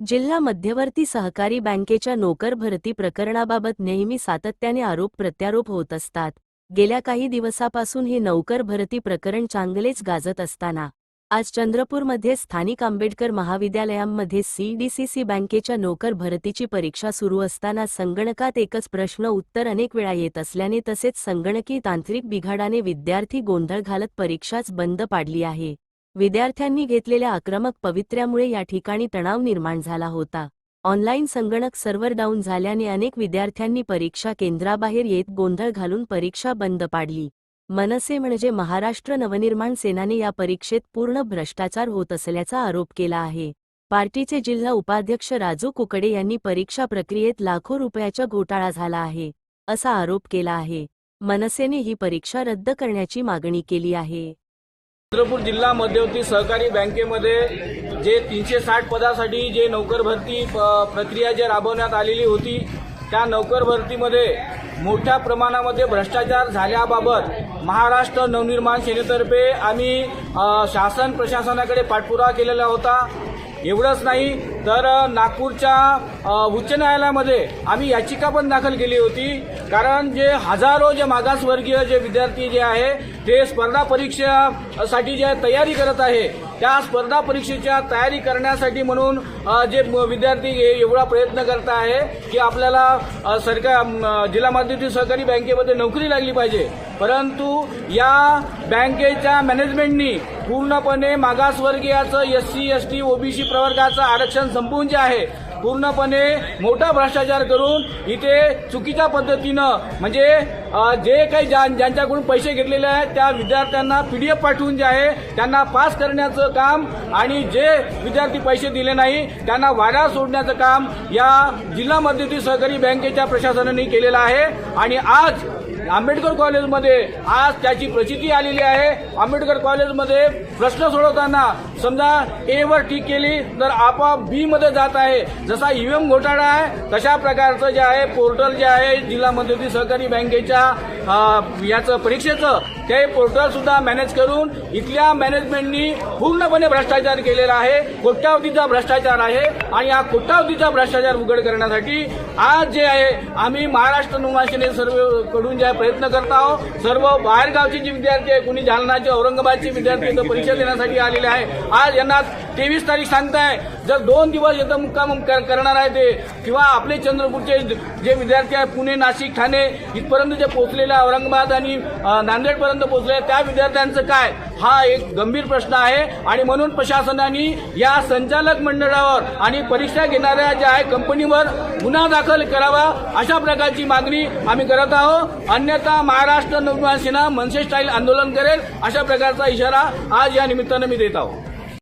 जिल्हा मध्यवर्ती सहकारी बँकेच्या नोकर भरती प्रकरणाबाबत नेहमी सातत्याने आरोप प्रत्यारोप होत असतात. गेल्या काही दिवसापासून हे नोकर भरती प्रकरण चांगलेच गाजत असताना आज चंद्रपूरमध्ये स्थानिक आंबेडकर महाविद्यालयांमध्ये सीडीसीसी बँकेच्या नोकर भरतीची परीक्षा सुरू असताना संगणकात एकच प्रश्न उत्तर अनेक वेळा येत असल्याने तसेच संगणकी तांत्रिक बिघाडाने विद्यार्थी गोंधळ घालत परीक्षाच बंद पाडली आहे. विद्यार्थ्यांनी घेतलेल्या आक्रमक पवित्र्यामुळे या ठिकाणी तणाव निर्माण झाला होता. ऑनलाईन संगणक सर्व्हर डाऊन झाल्याने अनेक विद्यार्थ्यांनी परीक्षा केंद्राबाहेर येत गोंधळ घालून परीक्षा बंद पाडली. मनसे म्हणजे महाराष्ट्र नवनिर्माण सेनाने या परीक्षेत पूर्ण भ्रष्टाचार होत असल्याचा आरोप केला आहे. पार्टीचे जिल्हा उपाध्यक्ष राजू कुकडे यांनी परीक्षा प्रक्रियेत लाखो रुपयाचा घोटाळा झाला आहे असा आरोप केला आहे. मनसेने ही परीक्षा रद्द करण्याची मागणी केली आहे. चंद्रपूर जिल्हा मध्यवर्ती सहकारी बँकेमध्ये जे तीनशे साठ पदासाठी जे नोकर भरती प- प्रक्रिया जे राबवण्यात आलेली होती त्या नोकर भरतीमध्ये मोठ्या प्रमाणामध्ये भ्रष्टाचार झाल्याबाबत महाराष्ट्र नवनिर्माण सेनेतर्फे आम्ही शासन प्रशासनाकडे पाठपुरावा केलेला होता. एवढंच नाही तर नागपूरच्या उच्च न्यायालयामध्ये आम्ही याचिका पण दाखल केली होती. कारण जे हजारो जे मागासवर्गीय जे विद्यार्थी जे आहे ते स्पर्धा परीक्षेसाठी जे तयारी करत आहे त्या स्पर्धा परीक्षेच्या तयारी करण्यासाठी म्हणून जे विद्यार्थी हे एवढा प्रयत्न करत आहे की आपल्याला सरकार जिल्हा मध्यवर्ती सहकारी बँकेमध्ये नोकरी लागली पाहिजे. परंतु या बँकेच्या मॅनेजमेंटनी पूर्णपणे मागासवर्गीयाचं S C S T OBC प्रवर्गाचं आरक्षण संपवून जे आहे पूर्णपणे मोठा भ्रष्टाचार करून इथे चुकीच्या पद्धतीनं म्हणजे जे काही ज्या ज्यांच्याकडून पैसे घेतलेले आहेत त्या विद्यार्थ्यांना पी डी एफ पाठवून जे आहे त्यांना पास करण्याचं काम आणि जे विद्यार्थी पैसे दिले नाही त्यांना वाऱ्या सोडण्याचं काम या जिल्हा मध्यवर्ती सहकारी बँकेच्या प्रशासनाने केलेलं आहे. आणि आज आंबेडकर कॉलेजमध्ये आज त्याची प्रचिती आलेली आहे. आंबेडकर कॉलेजमध्ये प्रश्न सोडवताना समजा ए वर टीक केली तर आपोआप बी मध्ये जात आहे. जसा ईव्हीएम घोटाळा आहे तशा प्रकारचं जे आहे पोर्टल जे आहे जिल्हा मध्यवर्ती सहकारी बँकेच्या याचं परीक्षेचं ते पोर्टल सुद्धा मॅनेज करून इथल्या मॅनेजमेंटनी पूर्णपणे भ्रष्टाचार केलेला आहे. कोट्यावधीचा भ्रष्टाचार आहे आणि या कोट्यावधीचा भ्रष्टाचार उघड करण्यासाठी आज जे आहे आम्ही महाराष्ट्र नौवासेने सर्वकडून जे प्रयत्न करत आहोत. सर्व बाहेरगावचे जे विद्यार्थी आहे कुणी जालनाचे औरंगाबादचे विद्यार्थी परीक्षा देण्यासाठी आलेले आहे. आज यांना तेवीस तारीख सांगताय. जर दोन दिवस इथं मुक्काम करणार आहे ते किंवा आपले चंद्रपूरचे जे विद्यार्थी आहे पुणे नाशिक ठाणे इथपर्यंत जे पोहोचलेले औरंगाबाद आणि नांदेडपर्यंत पोहोचले त्या विद्यार्थ्यांचं काय? हा एक गंभीर प्रश्न आहे. आणि म्हणून प्रशासनाने या संचालक मंडळावर आणि परीक्षा घेणाऱ्या ज्या आहे कंपनीवर गुन्हा दाखल करावा अशा प्रकारची मागणी आम्ही करत आहोत. अन्यथा महाराष्ट्र नवनिर्माण मनसे स्टाईल आंदोलन करेल अशा प्रकारचा इशारा आज या निमित्तानं मी देत आहोत.